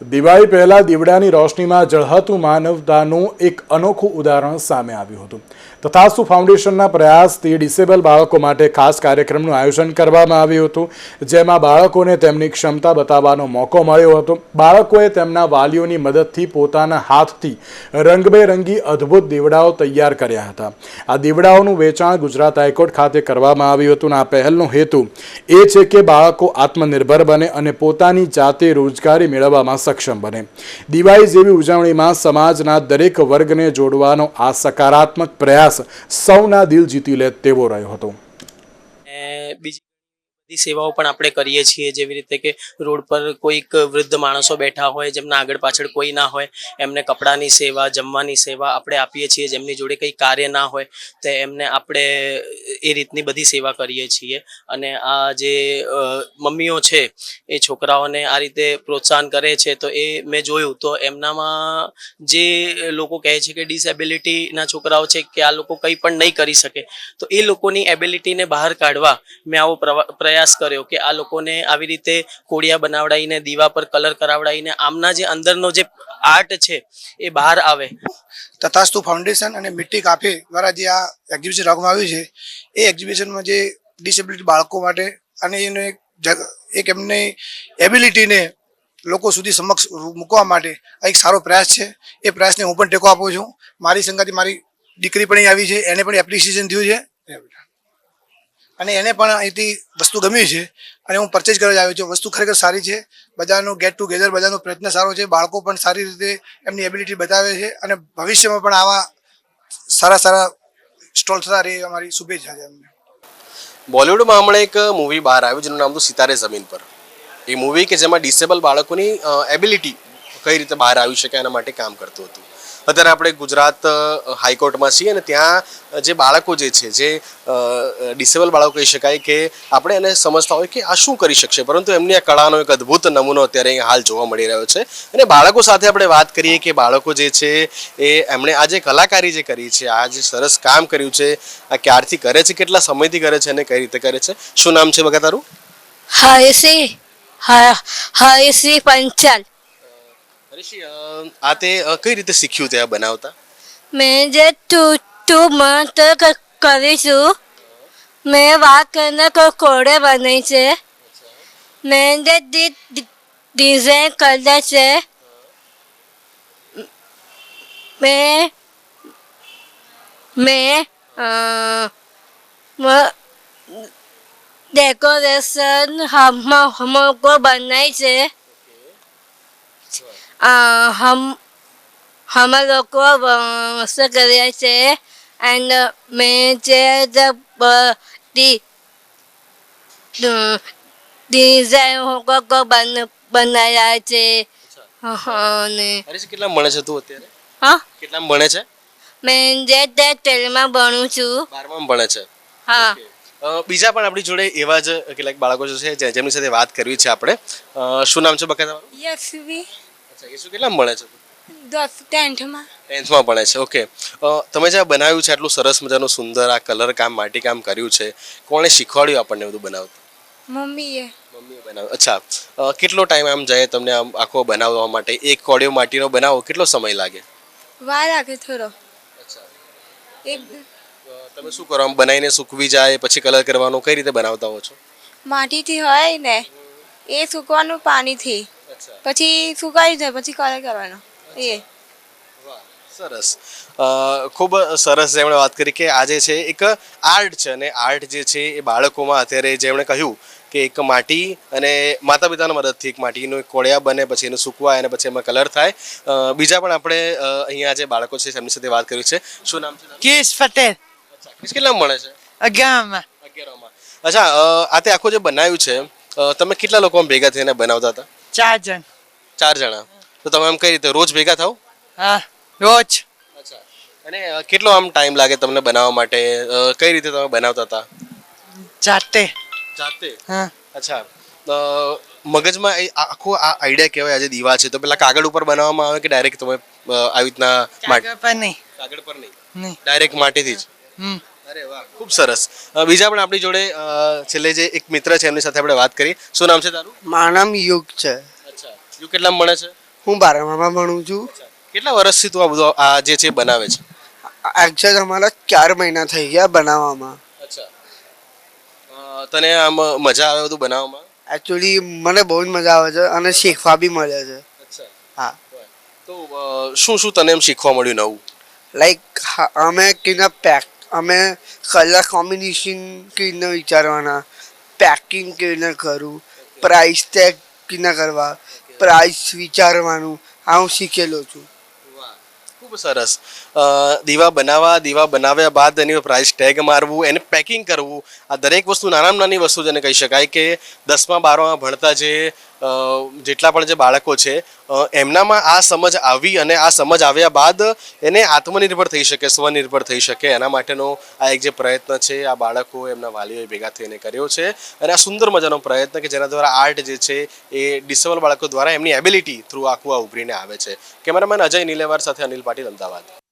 દિવાળી પહેલા દીવડાની રોશનીમાં જળહતું માનવતાનું એક અનોખું ઉદાહરણ સામે આવ્યું હતું. તથાસ્તુ ફાઉન્ડેશનના પ્રયાસથી ડિસેબલ બાળકો માટે ખાસ કાર્યક્રમનું આયોજન કરવામાં આવ્યું હતું, જેમાં બાળકોને તેમની ક્ષમતા બતાવવાનો મોકો મળ્યો હતો. બાળકોએ તેમના વાલીઓની મદદથી પોતાના હાથથી રંગબેરંગી અદ્ભુત દીવડાઓ તૈયાર કર્યા હતા. આ દીવડાઓનું વેચાણ ગુજરાત હાઈકોર્ટ ખાતે કરવામાં આવ્યું હતું અને આ પહેલનો હેતુ એ છે કે બાળકો આત્મનિર્ભર બને અને પોતાની જાતે રોજગારી મેળવવામાં સક્ષમ બને. દિવાળી જેવી ઉજવણીમાં સમાજના દરેક વર્ગને જોડવાનો આ સકારાત્મક પ્રયાસ સૌના દિલ જીતી લે તેવો રહ્યો હતો. બીજી બધી સેવાઓ પણ આપણે કરીએ છીએ, જેવી રીતે કે રોડ પર કોઈક વૃદ્ધ માણસો બેઠા હોય, જેમના આગળ પાછળ કોઈ ના હોય, એમને કપડાની સેવા, જમવાની સેવા આપણે આપીએ છીએ, જેમની જોડે કંઈ કાર્ય ના હોય, તો એમને આપણે એ રીતની બધી સેવા કરીએ છીએ. અને આ જે મમ્મીઓ છે, એ છોકરાઓને આ રીતે પ્રોત્સાહન કરે છે, તો એ મેં જોયું, તો એમનામાં જે લોકો કહે છે કે ડિસેબિલિટીના છોકરાઓ છે, કે આ લોકો કંઈ પણ નહીં કરી શકે, તો એ લોકોની એબિલિટીને બહાર કાઢવા મેં આવો પ્રવા- પ્રયાસ કર્યો કે આ લોકોને આવી રીતે કોડિયા બનાવડાવીને દીવા પર કલર કરાવડાવીને આમના જે અંદરનો જે આર્ટ છે એ બહાર આવે. તથાસ્તુ ફાઉન્ડેશન અને મિટ્ટી કાફે દ્વારા જે આ એક્ઝિબિશન રાખવામાં આવ્યું છે, એ એક્ઝિબિશનમાં જે ડિસેબિલિટી બાળકો માટે અને એને એક એમની એબિલિટીને લોકો સુધી સમક્ષ મૂકવા માટે આ એક સારો પ્રયાસ છે. એ પ્રયાસને હું પણ ટેકો આપું છું. મારી સંગાથી મારી દીકરી પણ આવી છે, એને પણ એપ્રિસિએશન થયું છે. અને એને પણ અહીંથી વસ્તુ ગમી છે. અને હું પરચેજ કરવા આવ્યો છું. વસ્તુ ખરેખર સારી છે. બધાનો ગેટ ટુગેધર બધાનો પ્રયત્ન સારો છે. બાળકો પણ સારી રીતે એમની એબિલિટી બતાવે છે. અને ભવિષ્યમાં પણ આવા સારા સારા સ્ટોલ થતા રહે અમારી શુભેચ્છા છે અમને બોલિવૂડમાં હમણાં એક મૂવી બહાર આવ્યું જેનું નામ હતું સિતારે જમીન પર. એ મૂવી કે જેમાં ડિસેબલ બાળકોની એબિલિટી કઈ રીતે બહાર આવી શકે એના માટે કામ કરતું હતું. અત્યારે આપણે ગુજરાત હાઈકોર્ટમાં છીએ અને ત્યાં જે બાળકો જે છે, જે ડિસેબલ બાળકો કહી શકાય કે આપણે એને સમજતા હોય કે આ શું કરી શકશે. પરંતુ એમની આ કળાનો એક અદ્ભુત નમૂનો અત્યારે અહીંયા હાલ જોવા મળી રહ્યો છે. અને બાળકો સાથે આપણે વાત કરીએ કે બાળકો જે છે, એ એમણે આ જે કલાકારી જે કરી છે આ જે સરસ કામ કર્યું છે, આ ક્યારથી કરે છે, કેટલા સમયથી કરે છે અને કઈ રીતે કરે છે. શું નામ છે બગા તારું? હા એસી હા હા એસી પંચાલ. હરીશી, આ તે કઈ રીતે શીખ્યું તે આ બનાવતા? મેં જે તું તું કરીશું. મેં વાત કરીને કોડે બનાવી છે. મેં જે ડિઝાઇન કર્યા છે. મેં મેં ડેકોરેશન હમ હમકો બનાવી છે. હમ हम लोग को मस्त કર્યા છે એન્ડ મેં જે જે બ- ડી ડિઝાઇન હોકો કો બન બનાવ્યા છે હા ને હરીશી, કેટલા ભણે છે તું અત્યારે હા કેટલા ભણે છે મેં જે તે તેલમાં ભણું છું બારમામાં ભણે છે હા અ, બીજા પણ આપણી જોડે એવા જ કેટલાક બાળકો જે છે જે- જેમની સાથે વાત કરવી છે આપણે અ, શું નામ છે બકા તમારું યશવી અચ્છા શું કેટલા ભણે છે? દસ ટેન્થમાં. ટેન્થમાં ભણે છે ઓકે. તમે જે બનાવ્યું છે આટલું સરસ મજાનું સુંદર આ કલર કામ માટી કામ કર્યું છે કોણે શીખવાડ્યું આપણને બધું બનાવતું? મમ્મીએ. મમ્મીએ બનાવ્યું. અચ્છા. કેટલો ટાઈમ આમ જાય તમને આમ આખો બનાવવા માટે? એક કોડિયો માટીનો બનાવો કેટલો સમય લાગે? વાર લાગે થોડો. અચ્છા. એક તમે શું કરો? આમ બનાવીને સૂકવી જાય પછી કલર કરવાનો કઈ રીતે બનાવતા હો છો? માટીથી હોય ને એ સૂકવાનું પાણીથી. પછી સુકાઈ જાય પછી કલર કરવાનો. એ. સરસ. અ, ખૂબ સરસ જેમણે વાત કરી કે આજે છે એક આર્ટ છે અને આર્ટ જે છે એ બાળકોમાં અત્યારે જેમણે કહ્યું કે એક માટી અને માતા પિતાના મદદથી એક માટીનું એક કોળિયા બને પછી એનું સૂકવાય અને પછી એમાં કલર થાય. બીજા પણ આપણે અહીંયા જે બાળકો છે એમની સાથે વાત કરી છે. શું નામ છે કેશ પટેલ. કેટલા મળે છે? અગિયારમાં. અગિયારમાં. અચ્છા આ તે આખું જે બનાવ્યું છે તમે કેટલા લોકો ભેગા થઈને બનાવતા હતા? ચાર જણ ચાર જણા તો તમે આમ કઈ રીતે રોજ ભેગા થાવ? હા રોજ. અચ્છા. અને કેટલો આમ ટાઈમ લાગે તમને બનાવવા માટે? કઈ રીતે તમે બનાવતા હતા? જાતે. જાતે? હા. અચ્છા. મગજમાં આખો આ આઈડિયા કહેવાય આજે દીવા છે. તો પેલા કાગળ ઉપર બનાવવામાં આવે કે ડાયરેક્ટ તમે આવી રીતના માટી કાગળ પર નહીં. કાગળ પર નહીં? નહીં. ડાયરેક્ટ માટીથી જ? હમ. અરે વાહ ખૂબ સરસ. બીજા પણ આપણી જોડે છેલ્લે જે એક મિત્ર છે એમની સાથે આપણે વાત કરી. શું નામ છે તારું? મારું નામ યુગ છે. અચ્છા. યુગ કેટલા ભણે છે? હું બારમામાં ભણું છું. કેટલા વર્ષથી તું આ બધું આ જે છે બનાવે છે? એક્ઝેક્ટ અમારા ચાર મહિના થઈ ગયા બનાવવામાં. અચ્છા. તને આમ મજા આવે બધું બનાવવામાં? એકચ્યુઅલી મને બહુ જ મજા આવે છે અને શીખવા બી મળે છે. અચ્છા. હા. તો શું શું તને એમ શીખવા મળ્યું નવું? લાઈક અમે કેના પેક અમે કલર કોમ્બિનેશન કેવી રીતના વિચારવાના? પેકિંગ કેવી રીતના કરવું પ્રાઇસ ટેગ કેવી કરવા? પ્રાઇસ વિચારવાનું. આ હું શીખેલો છું. ખૂબ સરસ. દીવા બનાવવા, દીવા બનાવ્યા બાદ એની પ્રાઇસ ટેગ મારવું, એને પેકિંગ કરવું, આ દરેક વસ્તુ નાનામાં નાની વસ્તુ જેને કહી શકાય કે દસમા બારમા ભણતા જે જેટલા પણ જે બાળકો છે એમનામાં આ સમજ આવી અને આ સમજ આવ્યા બાદ એને આત્મનિર્ભર થઈ શકે, સ્વનિર્ભર થઈ શકે. એના માટેનો આ એક જે પ્રયત્ન છે, આ બાળકો એમના વાલીઓએ ભેગા થઈને કર્યો છે. અને આ સુંદર મજાનો પ્રયત્ન કે જેના દ્વારા આર્ટ જે છે, એ ડિસેબલ બાળકો દ્વારા એમની એબિલિટી થ્રુ આખું આ ઉભરીને આવે છે. કેમેરામેન અજય નીલેવાર સાથે અનિલ પાટીલ, અમદાવાદ.